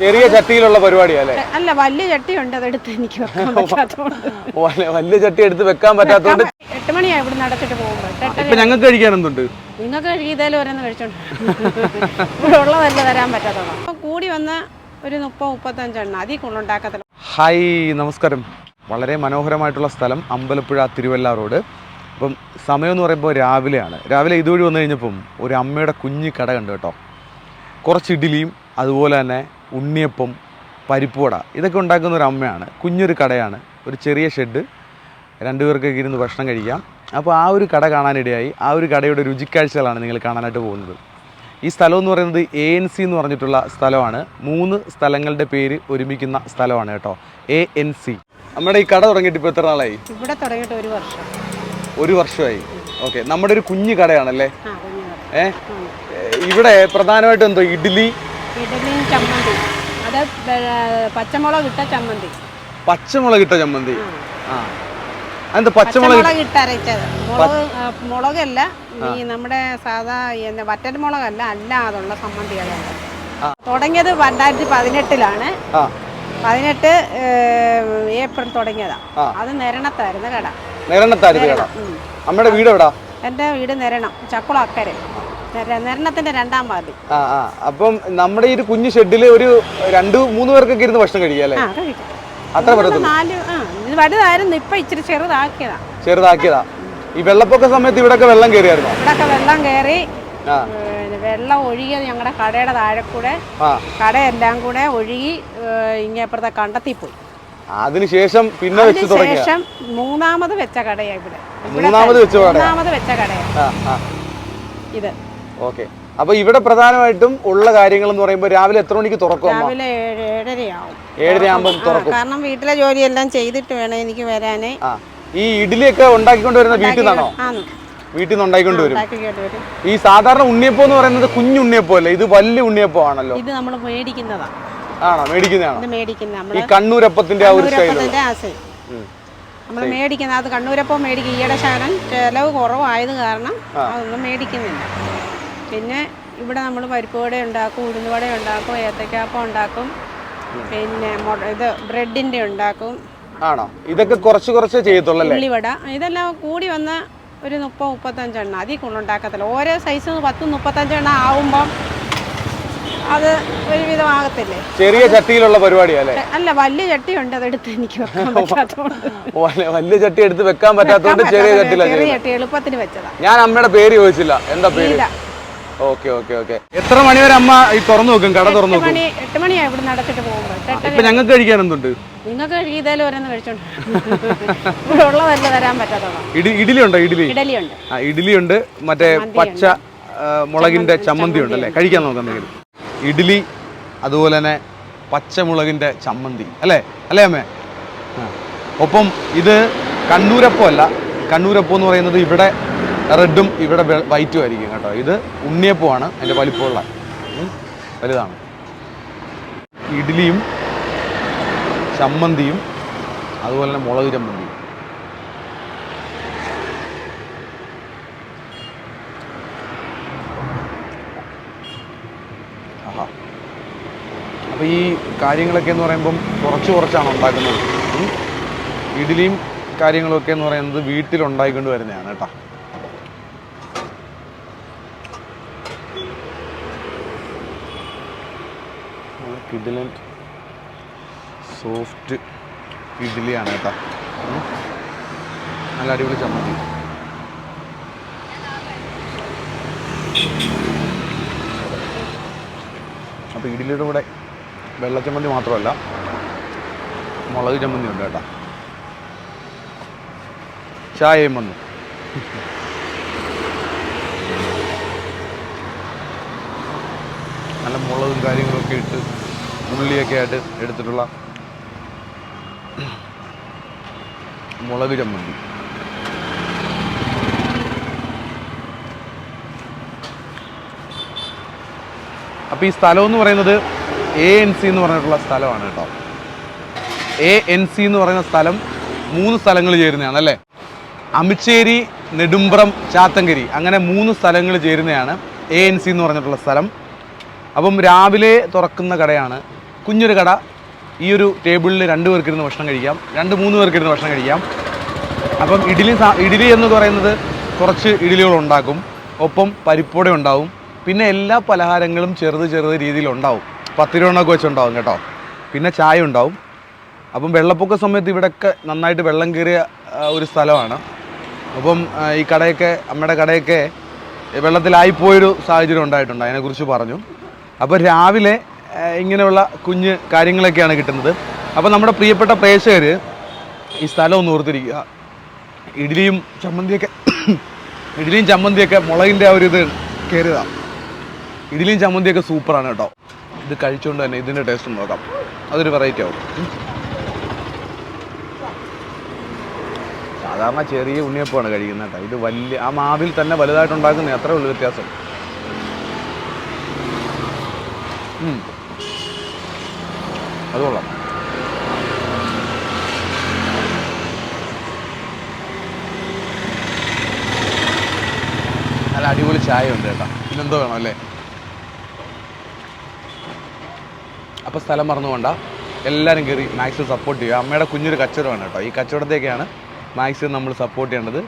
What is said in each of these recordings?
ചെറിയ ചട്ടിയിലുള്ള പരിപാടിയാ അല്ലേ? വലിയ ചട്ടി ഉണ്ട് അതെടുത്ത് എനിക്ക് വെക്കാൻ പറ്റാത്തതുകൊണ്ട്. വലിയ- ചട്ടി എടുത്ത് വെക്കാൻ പറ്റാത്തതുകൊണ്ട് എട്ട് മണിയായി ഇവിടെ നടത്തിട്ട് പോകുമ്പോൾ ഇപ്പൊ ഞങ്ങൾക്ക് കഴിക്കാൻ എന്തുണ്ട്? നിങ്ങൾക്ക് കഴുകിയതേലും ഓരോന്ന് കഴിച്ചോണ്ട് ഇവിടെ ഉള്ളതല്ല തരാൻ പറ്റാത്തതാണ് അപ്പോൾ കൂടി വന്ന ഒരു മുപ്പത് മുപ്പത്തഞ്ചെണ്ണം അതിൽ കൊണ്ടുണ്ടാക്കത്തില്ല ഹായ് നമസ്കാരം. വളരെ മനോഹരമായിട്ടുള്ള സ്ഥലം അമ്പലപ്പുഴ തിരുവല്ല റോഡ്. അപ്പം സമയം എന്ന് പറയുമ്പോൾ രാവിലെയാണ്. രാവിലെ ഇതുവഴി വന്നു കഴിഞ്ഞപ്പം ഒരു അമ്മയുടെ കുഞ്ഞി കട കണ്ടു കേട്ടോ. കുറച്ച് ഇഡ്ഡലിയും അതുപോലെ തന്നെ ഉണ്ണിയപ്പം പരിപ്പുവട ഇതൊക്കെ ഉണ്ടാക്കുന്ന ഒരു അമ്മയാണ്. കുഞ്ഞൊരു കടയാണ്. ഒരു ചെറിയ ഷെഡ്. രണ്ടുപേർക്കൊക്കെ ഇരുന്ന് ഭക്ഷണം കഴിക്കാം. അപ്പോൾ ആ ഒരു കട കാണാനിടയായി. ആ ഒരു കടയുടെ രുചിക്കാഴ്ചകളാണ് നിങ്ങൾ കാണാനായിട്ട് പോകുന്നത്. ഈ സ്ഥലം എന്ന് പറയുന്നത് എ എൻ സി എന്ന് പറഞ്ഞിട്ടുള്ള സ്ഥലമാണ്. മൂന്ന് സ്ഥലങ്ങളുടെ പേര് ഒരുമിക്കുന്ന സ്ഥലമാണ് കേട്ടോ. എ എൻ സി നമ്മുടെ ഈ കട തുടങ്ങിയിട്ട് ഇപ്പോൾ എത്ര നാളായി? ഇവിടെ തുടങ്ങിയിട്ട് ഒരു വർഷം. ഒരു വർഷമായി. ഓക്കെ. നമ്മുടെ ഒരു കുഞ്ഞു കടയാണല്ലേ? ഏ? ഇവിടെ പ്രധാനമായിട്ടും എന്തോ? ഇഡ്ഡലി ഇഡലിയും ചമ്മന്തി. അത് പച്ചമുളക് ഇട്ട ചമ്മന്തി. പച്ചമുളക് ഇട്ട ചമ്മന്തി? ആ. പച്ചമുളക് ഇട്ട് അരച്ചത്. മുളക് മുളകല്ല. ഈ നമ്മുടെ സാധാ വറ്റൽ മുളകല്ല. അല്ലാതുള്ള സമ്മന്തികളുണ്ട് ആ. തുടങ്ങിയത് രണ്ടായിരത്തി പതിനെട്ടിലാണ്. പതിനെട്ട് ഏപ്രിൽ തുടങ്ങിയതാ. അത് നിരണത്തായിരുന്നു കട. നിരണത്തായിരുന്നു കട. നമ്മുടെ വീട് എവിടാ എന്റെ വീട് നിരണം ചക്കുളക്കര. നിരണത്തിന്റെ രണ്ടാം പാതി. ആ ആ. അപ്പം നമ്മുടെ ഈ ഒരു കുഞ്ഞു ഷെഡിൽ ഒരു രണ്ട് മൂന്ന് പേർക്കൊക്കെ ഇരുന്ന് ഭക്ഷണം കഴിക്കാം അല്ലേ? അത്ര പറ്റത്തുള്ളൂ. നാല് ആ ഇത് വലുതായിരുന്നു ഇപ്പൊ ഇച്ചിരി ചെറുതാക്കിയതാ. ചെറുതാക്കിയതാ. ഈ വെള്ളപ്പൊക്ക സമയത്ത് ഇവിടെ വെള്ളം കയറിയായിരുന്നു? ഇവിടൊക്കെ വെള്ളം കയറി വെള്ളം ഒഴുകിയത് ഞങ്ങളുടെ കടയുടെ താഴെ കൂടെ. കടയെല്ലാം കൂടെ ഒഴുകി ഇങ്ങേപ്പുറത്തെ കണ്ടെത്തി പോയി. അതിനുശേഷം പിന്നെ വെച്ച് ശേഷം മൂന്നാമത് വെച്ച കടയാ ഇവിടെ. മൂന്നാമത് വെച്ച? മൂന്നാമത് വെച്ച കടയാ. ഇത്. ഓക്കെ. അപ്പൊ ഇവിടെ പ്രധാനമായിട്ടും ഉള്ള കാര്യങ്ങൾ എന്ന് പറയുമ്പോൾ രാവിലെ എത്ര മണിക്ക് തുറക്കും രാവിലെ ഏഴരയാവും. തുറക്കും. കാരണം വീട്ടിലെ ജോലിയെല്ലാം ചെയ്തിട്ട് വേണം എനിക്ക് വരാനേ. ആ ഈ ഇഡ്ഡലിയൊക്കെ ഉണ്ടാക്കിക്കൊണ്ട് വരുന്ന വീട്ടിൽ നിന്നാണോ? വീട്ടിൽ നിന്ന് ഉണ്ടാക്കിക്കൊണ്ട് വരും. ഈ സാധാരണ ഉണ്ണിയപ്പം എന്ന് പറയുന്നത് കുഞ്ഞു ഉണ്ണിയപ്പം അല്ലേ? ഇത് വലിയ ഉണ്ണിയപ്പം ആണല്ലോ. ഇത് നമ്മൾ മേടിക്കുന്നതാ. ആണോ? മേടിക്കുന്നതാണോ? മേടിക്കുന്ന ഈ കണ്ണൂരപ്പത്തിന്റെ ആ ഒരു സ്റ്റൈൽ നമ്മൾ മേടിക്കുന്ന അത് കണ്ണൂരപ്പം മേടിക്കും. ഈയിടെ ശകലം ചെലവ് കുറവായത് കാരണം അതൊന്നും മേടിക്കുന്നില്ല. പിന്നെ ഇവിടെ നമ്മൾ പരിപ്പ് വട ഉണ്ടാക്കും ഉഴുന്ന് വട ഉണ്ടാക്കും ഏത്തക്കാപ്പം ഉണ്ടാക്കും പിന്നെ ഇത് ബ്രെഡിന്റെ ഉണ്ടാക്കും. ആണോ? ഇതൊക്കെ കുറച്ച് കുറച്ചേ ഉള്ളി ഉള്ളിവട ഇതെല്ലാം കൂടി വന്ന ഒരു മുപ്പത് മുപ്പത്തഞ്ചെണ്ണം അതിൽ കൊണ്ടുണ്ടാക്കത്തില്ല ഓരോ സൈസ് പത്ത് മുപ്പത്തഞ്ചെണ്ണം ആവുമ്പം അത് ഒരുവിധം ആകത്തില്ലേ? ചെറിയ ചട്ടിയിലുള്ള പരിപാടി അല്ലേ? അല്ല വലിയ ചട്ടി ഉണ്ട് അതെടുത്ത് എനിക്ക് വലിയ- ചട്ടി എടുത്ത് വെക്കാൻ പറ്റാത്തതുകൊണ്ട് ചെറിയ ചട്ടിയിലാണ് ചെറിയ ചട്ടി എളുപ്പത്തിന് വെച്ചതാ. ഞാൻ അമ്മയുടെ പേര് ചോദിച്ചില്ല. എന്താ പേര്? Okay okay okay. എത്ര മണി വരെ അമ്മ ഈ തുറന്നു നോക്കും? കട തുറന്നു മണി എട്ട് മണിയാ ഇവിടെ നടത്തിട്ട് പോകുമ്പോൾ എട്ട് ഇപ്പൊ ഞങ്ങൾക്ക് കഴിക്കാൻ എന്തുണ്ട്? നിങ്ങൾക്ക് കഴുകിയതേലും ഓരോന്ന് കഴിച്ചോണ്ട് ഇവിടെ ഉള്ളതല്ല തരാൻ പറ്റാത്തോ ഇഡി ഇഡ്ഡലി ഉണ്ടോ ഇഡ്ഡലി? ഉണ്ട് ആ ഇഡ്ഡലി ഉണ്ട് മറ്റേ പച്ച മുളകിന്റെ ചമ്മന്തി ഉണ്ട് അല്ലേ കഴിക്കാൻ നോക്കാം എന്തെങ്കിലും. ഇഡ്ഡലി അതുപോലെ തന്നെ പച്ചമുളകിന്റെ ചമ്മന്തി. അല്ലേ? അല്ലേ അമ്മേ? ഒപ്പം ഇത് കണ്ണൂരപ്പം അല്ല. കണ്ണൂരപ്പം എന്ന് പറയുന്നത് ഇവിടെ റെഡും ഇവിടെ വൈറ്റും ആയിരിക്കും കേട്ടോ. ഇത് ഉണ്ണിയപ്പമാണ് അതിന്റെ വലിപ്പമുള്ള. വലുതാണ്. ഇഡ്ഡലിയും ചമ്മന്തിയും അതുപോലെ തന്നെ മുളക് ചമ്മന്തിയും. ആഹാ. അപ്പോൾ ഈ കാര്യങ്ങളൊക്കെ എന്ന് പറയുമ്പം കുറച്ച് കുറച്ചാണ് ഉണ്ടാക്കുന്നത്. ഇഡ്ഡലിയും കാര്യങ്ങളൊക്കെ എന്ന് പറയുന്നത് വീട്ടിൽ ഉണ്ടായിക്കൊണ്ട് വരുന്നതാണ് കേട്ടോ. കിഡിലൻ സോഫ്റ്റ് ഇഡ്ഡലിയാണ് കേട്ടോ. നല്ല അടിപൊളി ചമ്മന്തി. അപ്പോൾ ഇഡ്ഡലിയുടെ കൂടെ വെള്ളച്ചമ്മന്തി മാത്രമല്ല മുളക് ചമ്മന്തി ഉണ്ട് കേട്ടോ. ചായയും വന്നു. നല്ല മുളകും കാര്യങ്ങളൊക്കെ ഇട്ട് ഉള്ളിയൊക്കെ ആയിട്ട് എടുത്തിട്ടുള്ള മുളക് ചമ്മന്തി. അപ്പോൾ ഈ സ്ഥലം എന്ന് പറയുന്നത് എ എൻ സി എന്ന് പറഞ്ഞിട്ടുള്ള സ്ഥലമാണ് കേട്ടോ. എ എൻ സി എന്ന് പറയുന്ന സ്ഥലം മൂന്ന് സ്ഥലങ്ങൾ ചേരുന്നതാണ് അല്ലേ? അമിച്ചേരി നെടുമ്പ്രം ചാത്തങ്കരി അങ്ങനെ മൂന്ന് സ്ഥലങ്ങൾ ചേരുന്നതാണ് എ എൻ സി എന്ന് പറഞ്ഞിട്ടുള്ള സ്ഥലം. അപ്പം രാവിലെ തുറക്കുന്ന കടയാണ് കുഞ്ഞൊരു കട. ഈ ഒരു ടേബിളിൽ രണ്ട് പേർക്കിരുന്ന് ഭക്ഷണം കഴിക്കാം. രണ്ട് മൂന്ന് പേർക്കിരുന്ന് ഭക്ഷണം കഴിക്കാം. അപ്പം ഇഡ്ഡലി ഇഡ്ഡലി എന്ന് പറയുന്നത് കുറച്ച് ഇഡ്ഡലികൾ ഉണ്ടാക്കും. ഒപ്പം പരിപ്പോടെ ഉണ്ടാവും. പിന്നെ എല്ലാ പലഹാരങ്ങളും ചെറുത് ചെറുത് രീതിയിൽ ഉണ്ടാവും. പത്ത് രൂപ എണ്ണൊക്കെ വെച്ചുണ്ടാവും കേട്ടോ. പിന്നെ ചായ ഉണ്ടാവും. അപ്പം വെള്ളപ്പൊക്ക സമയത്ത് ഇവിടെയൊക്കെ നന്നായിട്ട് വെള്ളം കയറിയ ഒരു സ്ഥലമാണ്. അപ്പം ഈ കടയൊക്കെ അമ്മയുടെ കടയൊക്കെ വെള്ളത്തിലായിപ്പോയൊരു സാഹചര്യം ഉണ്ടായിട്ടുണ്ട്. അതിനെക്കുറിച്ച് പറഞ്ഞു. അപ്പോൾ രാവിലെ ഇങ്ങനെയുള്ള കുഞ്ഞ് കാര്യങ്ങളൊക്കെയാണ് കിട്ടുന്നത്. അപ്പോൾ നമ്മുടെ പ്രിയപ്പെട്ട പ്രേക്ഷകർ ഈ സ്ഥലം ഒന്ന് ഓർത്തിരിക്കുക. ഇഡ്ഡലിയും ചമ്മന്തിയൊക്കെ ഇഡ്ഡലിയും ചമ്മന്തിയൊക്കെ മുളകിന്റെ ആ ഒരു ഇത് കയറുക ഇഡ്ഡലിയും ചമ്മന്തിയൊക്കെ സൂപ്പറാണ് കേട്ടോ. ഇത് കഴിച്ചുകൊണ്ട് തന്നെ ഇതിന്റെ ടേസ്റ്റ് നോക്കാം. അതൊരു വെറൈറ്റി ആവും. സാധാരണ ചെറിയ ഉണ്ണിയപ്പമാണ് കഴിക്കുന്നത് കേട്ടോ. ഇത് വലിയ ആ മാവിൽ തന്നെ വലുതായിട്ടുണ്ടാക്കുന്ന അത്രേ ഉള്ളൂ വ്യത്യാസം. ഉം. അത് കൊള്ളാം. നല്ല അടിപൊളി ചായ ഉണ്ട് കേട്ടോ. പിന്നെന്തോ വേണം അല്ലേ? അപ്പോൾ സ്ഥലം മറന്നുകൊണ്ട എല്ലാവരും കയറി മാക്സിൽ സപ്പോർട്ട് ചെയ്യുക. അമ്മയുടെ കുഞ്ഞൊരു കച്ചവടമാണ് കേട്ടോ. ഈ കച്ചവടത്തേക്കാണ് മാക്സിമം നമ്മൾ സപ്പോർട്ട് ചെയ്യേണ്ടത്.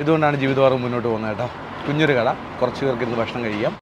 ഇതുകൊണ്ടാണ് ജീവിതമാർഗം മുന്നോട്ട് പോകുന്നത് കേട്ടോ. കുഞ്ഞൊരു കട. കുറച്ച് പേർക്ക് ഇന്ന് ഭക്ഷണം കഴിക്കാം.